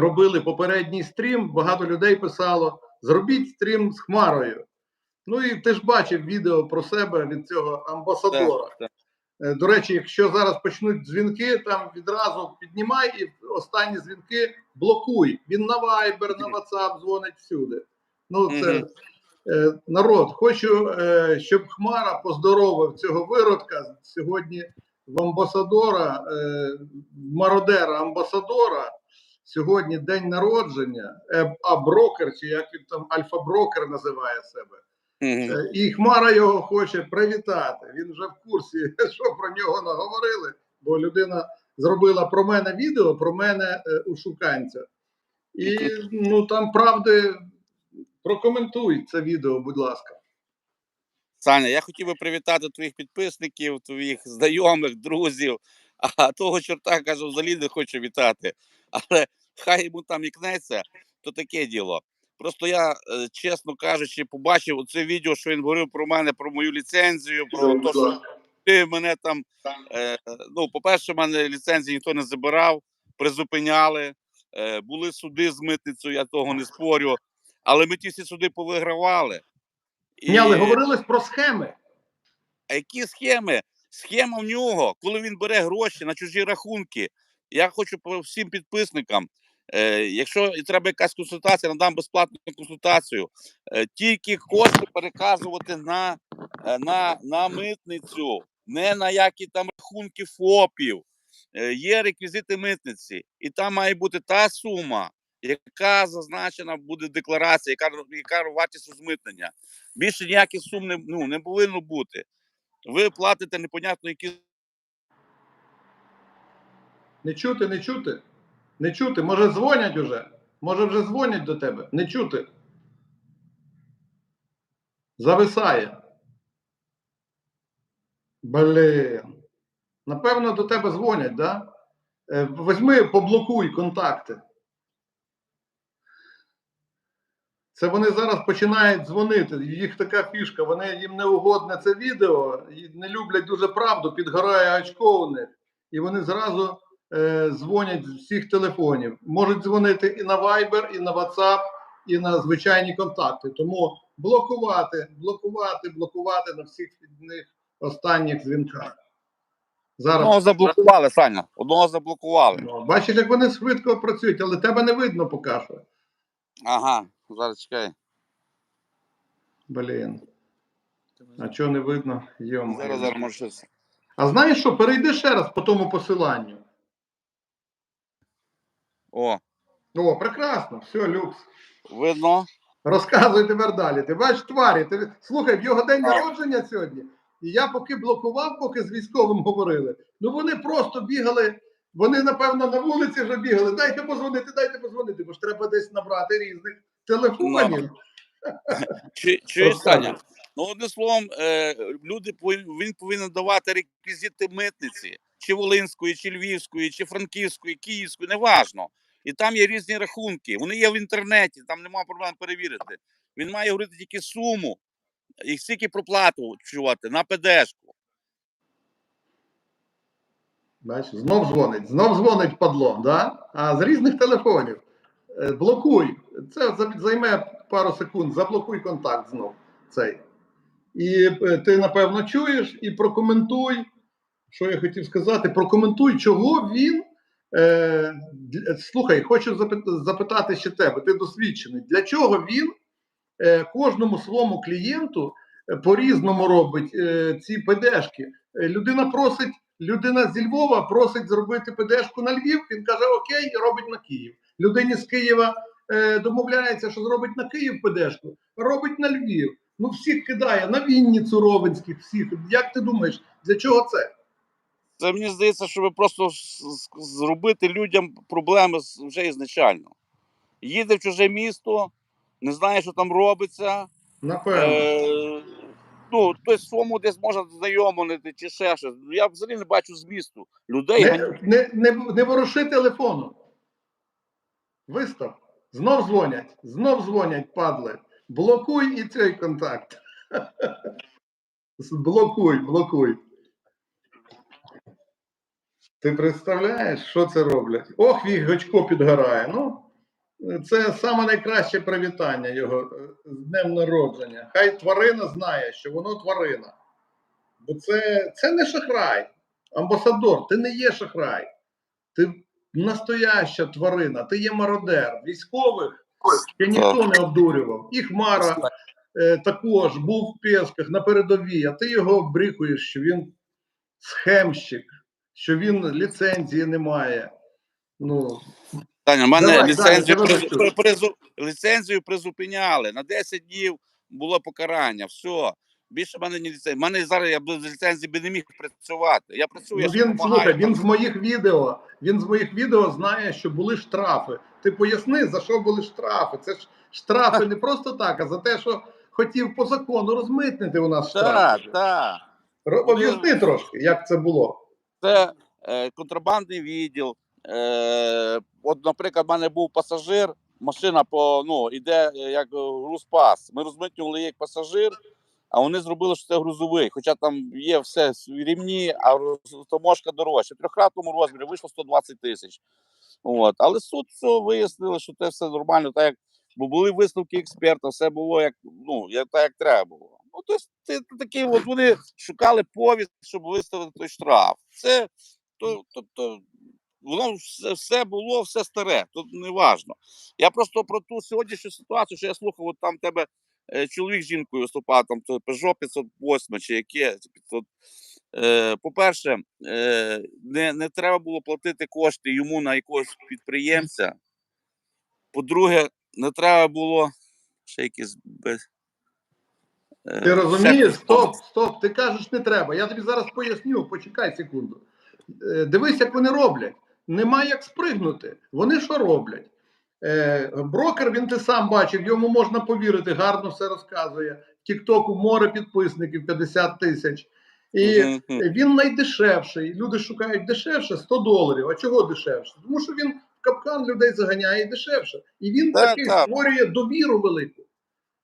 робили попередній стрім, багато людей писало: зробіть стрім з Хмарою. Ну і ти ж бачив відео про себе від цього амбасадора. Так, так. Е, До речі, якщо зараз почнуть дзвінки, там відразу піднімай і останні дзвінки блокуй. Він на Viber, на WhatsApp дзвонить всюди. Ну, це Мгм. е, народ. Хочу, е, щоб Хмара поздоровив цього виродка сьогодні в амбасадора, мародера амбасадора. Сьогодні день народження, е, а брокер, чи як він там альфа-брокер називає себе. Мгм. Е, І Хмара його хоче привітати. Він вже в курсі, що про нього наговорили, бо людина зробила про мене відео, про мене е, у шуканця. І ну там правди прокоментуй це відео, будь ласка. Саня, я хотів би привітати твоїх підписників, твоїх знайомих, друзів. А того чорта кажу, взагалі не хочу вітати. Але хай йому там ікнеться, то таке діло. Просто я, е, чесно кажучи, побачив оце відео, що він говорив про мене, про мою ліцензію, про те, що ти мене там. Е, ну, по-перше, в мене ліцензії ніхто не забирав, призупиняли, е, були суди з митницею, я того не спорю. Але ми ті всі суди повигравали. І- Ні, але говорилось про схеми. а які схеми? Схема в нього, коли він бере гроші на чужі рахунки. Я хочу по всім підписникам. Е, якщо треба якась консультація, надам безплатну консультацію. Е, тільки кошти переказувати на, е, на, на митницю, не на які там рахунки ФОПів. Е, є реквізити митниці, і там має бути та сума, яка зазначена буде в декларації, яка, яка вартість розмитнення. Більше ніяких сум не, ну, не повинно бути. Ви платите непонятно які Не чути, не чути. Не чути. Може, дзвонять уже. Може, вже дзвонять до тебе. Не чути. Зависає. Блін. Напевно, до тебе дзвонять, да? Е, Возьми, поблокуй контакти. Це вони зараз починають дзвонити. Їх така фішка, вони їм не угодне це відео, не люблять дуже правду, підгорає очко у них. І вони зразу е, дзвонять з всіх телефонів. Можуть дзвонити і на Viber, і на WhatsApp, і на звичайні контакти. Тому блокувати, блокувати, блокувати на всіх них останніх дзвінках. Зараз одного заблокували, Саня. Одного заблокували. ну, бачиш, як вони швидко працюють, але тебе не видно поки що. Ага, зараз чекай. Блін. А чого не видно? Йома. Зараз зараз може щось. А знаєш що? Перейди ще раз по тому посиланню. О, О, прекрасно, все, люкс. видно. Розказуй тепер далі. Ти бачиш тварі. Ти... Слухай, в його день народження сьогодні. І я поки блокував, поки з військовим говорили. Ну вони просто бігали. Вони, напевно, на вулиці вже бігали. Дайте позвонити, дайте позвонити, бо ж треба десь набрати різних телефонів. Чи, чи. Саня? Ну, одним словом, е, люди повин- він повинен давати реквізити митниці, чи Волинської, чи Львівської, чи Франківської, Київської, неважно. І там є різні рахунки. Вони є в інтернеті, там немає проблем перевірити. Він має говорити тільки суму і скільки проплату чувати на ПДшку. Бачиш, знов дзвонить, знов дзвонить падло, да? а з різних телефонів. Е, Блокуй. Це займе пару секунд. Заблокуй контакт знов цей. І е, ти, напевно, чуєш і прокоментуй, що я хотів сказати, прокоментуй, чого він. Е, слухай, хочу запитати ще тебе, ти досвідчений. Для чого він е, кожному своєму клієнту е, по-різному робить е, ці ПДшки? Е, людина просить, людина зі Львова просить зробити ПДшку на Львів. Він каже: Окей, робить на Київ. Людині з Києва е, домовляється, що зробить на Київ ПДшку, робить на Львів. Ну, всіх кидає на Вінницю Ровенських, всіх. Як ти думаєш, для чого це? Це мені здається, щоб просто зробити людям проблеми вже ізначально. Їде в чуже місто, не знає, що там робиться. Напевно. Е, ну, хтось своєму десь може знайомити чи ще щось. Я взагалі не бачу змісту людей. Не, не, не, не воруши телефону. Вистав. Знов дзвонять, знов дзвонять, падли. Блокуй і цей контакт. Блокуй, блокуй. Ти представляєш, що це роблять? Ох, їх гачко підгорає. Ну, Це саме найкраще привітання його е, з днем народження. Хай тварина знає, що воно тварина. Бо це, це не шахрай. Амбасадор, ти не є шахрай. Ти настояща тварина, ти є мародер. Військових ще ніхто не обдурював. І Хмара е, також був в Песках на передовій, а ти його обрікуєш, що він схемщик, що він ліцензії не має. Ну, Таня, мене Давай, ліцензію, Даня, приз- давай, при- призу- ліцензію призупиняли. На 10 днів було покарання. Все. Більше в мене не ліцензія. мене зараз я без ліцензії би не міг працювати. Я працюю, Ну, він допомагаю. слухай, він з моїх відео. Він з моїх відео знає, що були штрафи. Ти поясни, за що були штрафи? Це ж штрафи не просто так, а за те, що хотів по закону розмитнити у нас Так, штрафи. так. Ро- Об'ясни трошки, як це було. Це е, контрабандний відділ. Е, от, наприклад, в мене був пасажир, машина по ну іде е, як грузпас. Ми розмитнювали як пасажир, а вони зробили, що це грузовий. Хоча там є все рівні, а таможка дорожча. В трьохкратному розмірі вийшло 120 тисяч. От. Але суд все вияснили, що це все нормально, так як бо були висновки експерта, все було як ну як так, як треба було. Ну, тобто, це такі, от вони шукали повід, щоб виставити той штраф. Це то, то, то воно все, було, все старе, тут не важно. Я просто про ту сьогоднішню ситуацію, що я слухав, от там тебе е, чоловік з жінкою виступав, там то Peugeot 508 чи яке. 500. Е, по-перше, е, не, не треба було платити кошти йому на якогось підприємця. По-друге, не треба було ще якісь. Е, Ти розумієш? Стоп, стоп, ти кажеш, не треба. Я тобі зараз поясню, почекай секунду. Е, Дивись, як вони роблять. Нема як спригнути. Вони що роблять? Е, брокер, він ти сам бачив, йому можна повірити, гарно все розказує. Тіктоку море підписників 50 тисяч. І він найдешевший. Люди шукають дешевше 100 доларів. А чого дешевше? Тому що він в капкан людей заганяє дешевше. І він Так, такий так. створює довіру велику.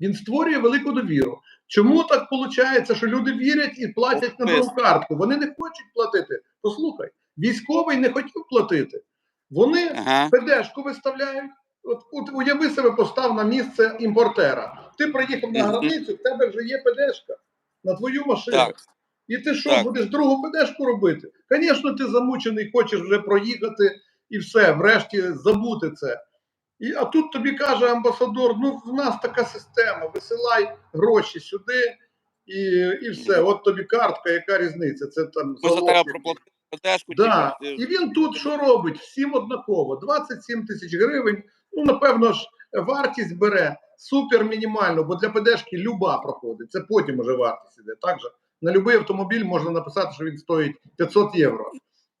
Він створює велику довіру. Чому так виходить, що люди вірять і платять на другу картку? Вони не хочуть платити. Послухай, військовий не хотів платити. Вони Ага. ПДшку виставляють. От, от уяви себе постав на місце імпортера. Ти приїхав на границю, в тебе вже є ПДшка на твою машину. Так. І ти що, Так. будеш другу ПДшку робити? Звісно, ти замучений, хочеш вже проїхати і все, врешті забути це. І, а тут тобі каже амбасадор: ну в нас така система, висилай гроші сюди і, і все. От тобі картка, яка різниця? Це там ПДшку. Да. І він тут що робить? Всім однаково. 27 тисяч гривень. Ну, напевно ж, вартість бере супер мінімально, бо для ПДшки люба проходить. Це потім уже вартість іде. Так же на будь-який автомобіль можна написати, що він стоїть 500 євро.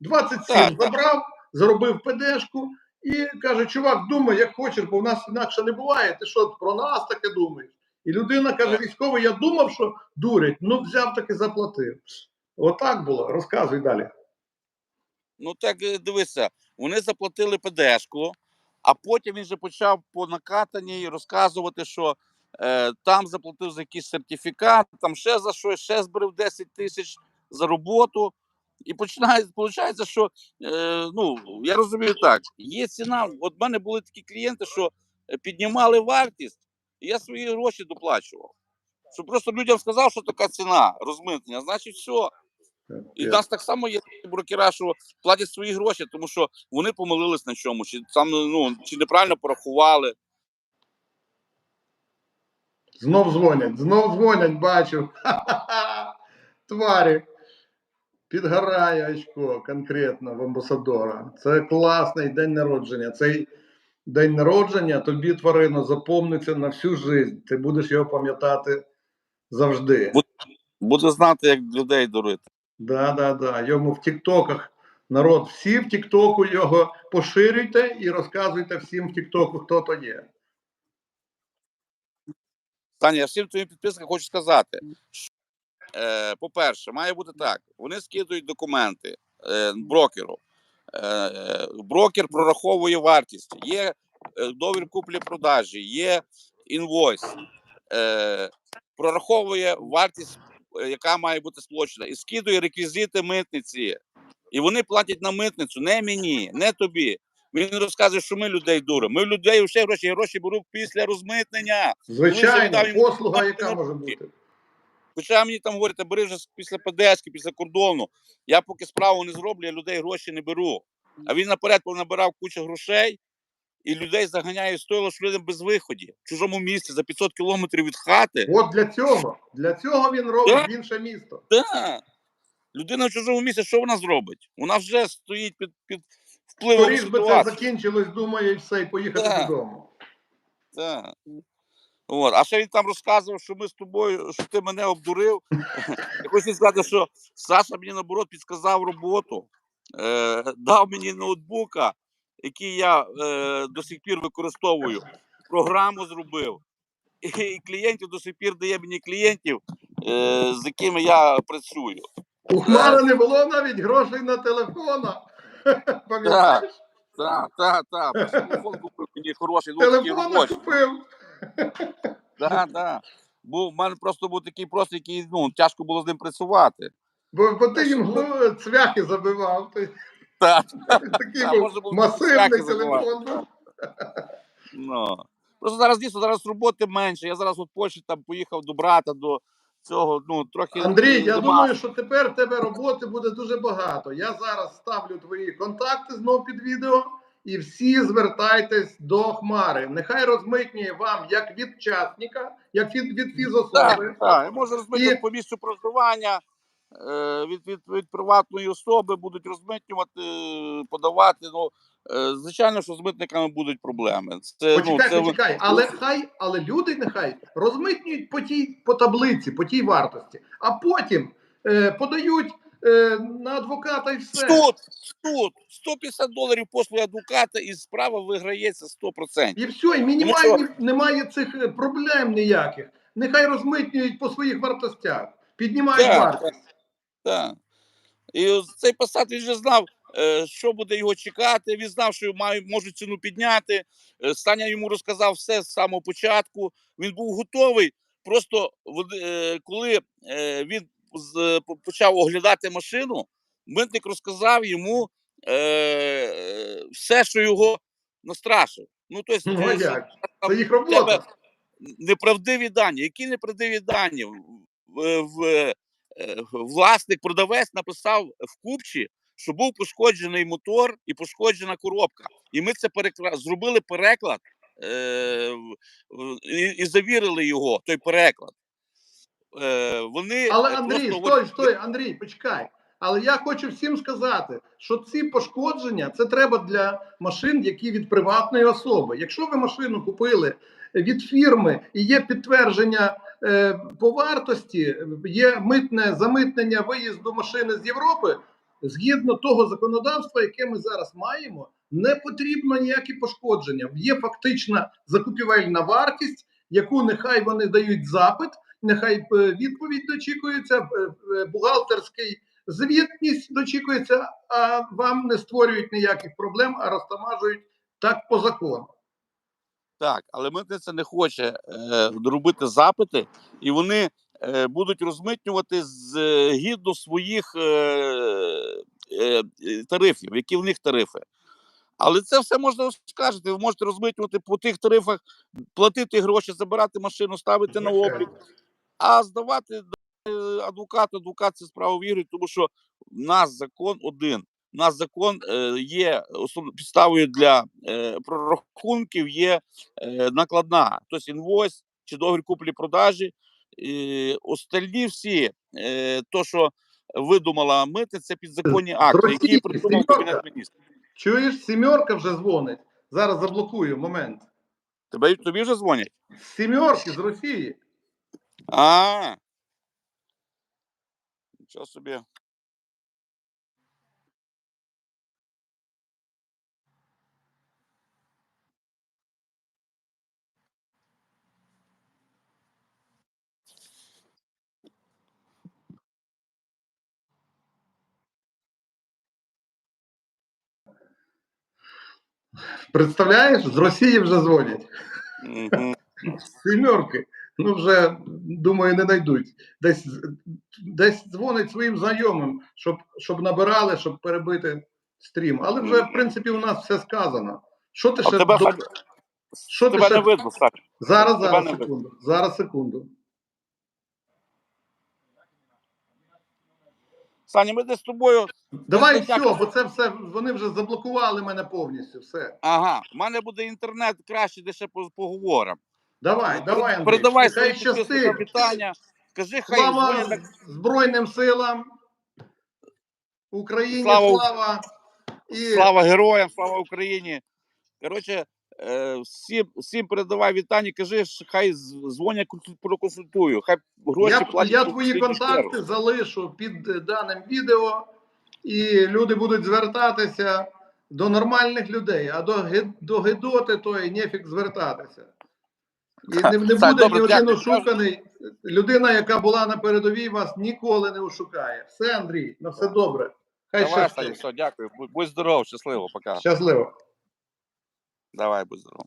27 Так, так. забрав, заробив ПДшку і каже: чувак, думай, як хочеш, бо в нас інакше не буває. Ти що про нас таке думаєш? І людина каже: військовий, я думав, що дурять, ну взяв таки заплатив. Отак було. Розказуй далі. Ну так е, дивися, вони заплатили ПДшку, а потім він же почав по накатанні розказувати, що е, там заплатив за якийсь сертифікат, там ще за щось, ще зберив 10 тисяч за роботу. І починає, виходить, що е, ну, я розумію так, є ціна. От в мене були такі клієнти, що е, піднімали вартість, і я свої гроші доплачував. Що просто людям сказав, що така ціна розмитнення, значить, все. І в нас так само є брокера, що платять свої гроші, тому що вони помилились на чому, чи сам ну чи неправильно порахували. Знов дзвонять, знов дзвонять, бачу. Тварі. Підгорає очко конкретно в амбасадора. Це класний день народження. Цей день народження тобі, тварино, запомниться на всю життя. Ти будеш його пам'ятати завжди. Бу- Буде знати, як людей дурити. Да, да, да. Йому в Тіктоках народ, всі в Тіктоку його поширюйте і розказуйте всім в Тіктоку, хто то є. Таня, я всім твоїм підписникам хочу сказати. Е, по-перше, має бути так: вони скидують документи е, брокеру. Е, брокер прораховує вартість. Є договір куплі-продажі, є інвойс, прораховує вартість, яка має бути сплачена, і скидує реквізити митниці. І вони платять на митницю, не мені, не тобі. Він розказує, що ми людей дуримо. Ми в людей ще гроші, гроші беруть після розмитнення. Звичайно, послуга, яка може бути. Хоча мені там говорять, «Та бери вже після ПДСки, після кордону. Я поки справу не зроблю, я людей гроші не беру. А він наперед набирав кучу грошей і людей заганяє стойло, що людям без виході в чужому місці за 500 кілометрів від хати. От для цього, для цього він робить Так. в інше місто. Да. Людина в чужому місці, що вона зробить? Вона вже стоїть під, під впливом Скоріш би це закінчилось, думає, і все, і поїхати Так. додому. Так. От. А ще він там розказував, що ми з тобою, що ти мене обдурив. Я хочу сказати, що Саша мені наоборот підказав роботу, е, дав мені ноутбука, який я е, до сих пір використовую, програму зробив. І, і клієнтів до сих пір дає мені клієнтів, е, з якими я працюю. У Хмара не було навіть грошей на телефона. Пам'ятаєш? Так, так, так. Телефон купив мені хороший, Телефон купив. Так, так. Був, в мене просто був такий просто, який ну, тяжко було з ним працювати. Бо, бо ти їм глу- цвяхи забивав. Ти, Так, такий Так, був було масивний цвяхи забивати. телефон. був. ну. Просто зараз дійсно зараз роботи менше. Я зараз от в Польщі там поїхав до брата, до цього. Ну, трохи Андрій, я нема. думаю, що тепер в тебе роботи буде дуже багато. Я зараз ставлю твої контакти знову під відео, і всі звертайтесь до Хмари. Нехай розмитнює вам як від частника, як від, від фізособи. Так, так. Я можу розмитнювати І- по місцю проживання. е, Від, від, від приватної особи будуть розмитнювати, е, подавати. Ну, е, звичайно, що з митниками будуть проблеми. Це, Почекай, ну, це, почекай, але хай, але люди нехай розмитнюють по тій по таблиці, по тій вартості, а потім е, подають на адвоката і все. Суд, суд, 150 доларів послуги адвоката і справа виграється 100%. І все, і мінімальні немає цих е, проблем ніяких. Нехай розмитнюють по своїх вартостях, піднімають Так, вартість. Так. І цей посад він вже знав, е, що буде його чекати. Він знав, що мають, можуть ціну підняти. Е, Саня йому розказав все з самого початку. Він був готовий. Просто е, коли е, він почав оглядати машину, митник розказав йому е, все, що його настрашив. Ну, тобто, Ну, е, Це їх робота. неправдиві дані. Які неправдиві дані? В, в, е, власник, продавець написав в купчі, що був пошкоджений мотор і пошкоджена коробка. І ми це перекла... зробили переклад е, і, і завірили його, той переклад. Е, вони Але е, Андрій, просто стой, стой, Андрій, почекай. Але я хочу всім сказати, що ці пошкодження це треба для машин, які від приватної особи. Якщо ви машину купили від фірми і є підтвердження е, по вартості, є митне замитнення виїзду машини з Європи, згідно того законодавства, яке ми зараз маємо, не потрібно ніякі пошкодження. Є фактична закупівельна вартість, яку нехай вони дають запит нехай е, відповідь дочікується, е, е, бухгалтерський звітність дочікується, а вам не створюють ніяких проблем, а розтамажують так по закону. Так, але митниця не хоче е, робити запити, і вони е, будуть розмитнювати з гідно своїх е, е, е, тарифів, які в них тарифи. Але це все можна оскаржити. Ви можете розмитнювати по тих тарифах, платити гроші, забирати машину, ставити на облік, а здавати е, адвокату, адвокат це справу вірить, тому що в нас закон один. У нас закон е, є основ... підставою для е, прорахунків є накладна, тобто інвойс чи договір куплі-продажі. Остальні всі, то, що видумала мити, це підзаконні акти, які придумав. Кабінет міністрів. Чуєш, сімерка вже дзвонить. Зараз заблокую момент. Тебе тобі вже дзвонять? Сімерки з Росії. А. Нічого собі. Представляєш, з Росії вже дзвонять. Мгм. Сімерки. Ну вже думаю, не знайдуть. Десь десь дзвонить своїм знайомим, щоб щоб набирали, щоб перебити стрім. Але вже, в принципі, у нас все сказано. Що ти А ще тебе, до- що ти ще не видно, Сань. зараз, тебе зараз не видно. секунду. Зараз секунду. Саня, ми десь з тобою. Давай все, бо це все вони вже заблокували мене повністю. Все. Ага, в мене буде інтернет краще, де ще по- поговоримо. Давай, Ну, давай, Андрій. Передавай підписникам щастить. вітання. Скажи, хай Слава дзвонять Збройним силам. Україні Слава слава, Ук- і Слава героям, слава Україні. Коротше, е, всім, всім передавай вітання, кажи, що хай з- дзвонять, консуль- проконсультую. Хай гроші я, платять. я твої контакти чергу. залишу під е, даним відео, і люди будуть звертатися до нормальних людей, а до, ге- до гидоти тої нефік звертатися. І не, не буде добре, ні один ошуканий. Людина, яка була на передовій, вас ніколи не ошукає. Все, Андрій, на все добре. Хай Давай, Саня, все, дякую. Будь- Будь здоров, щасливо, пока. Щасливо. Давай, будь здоров.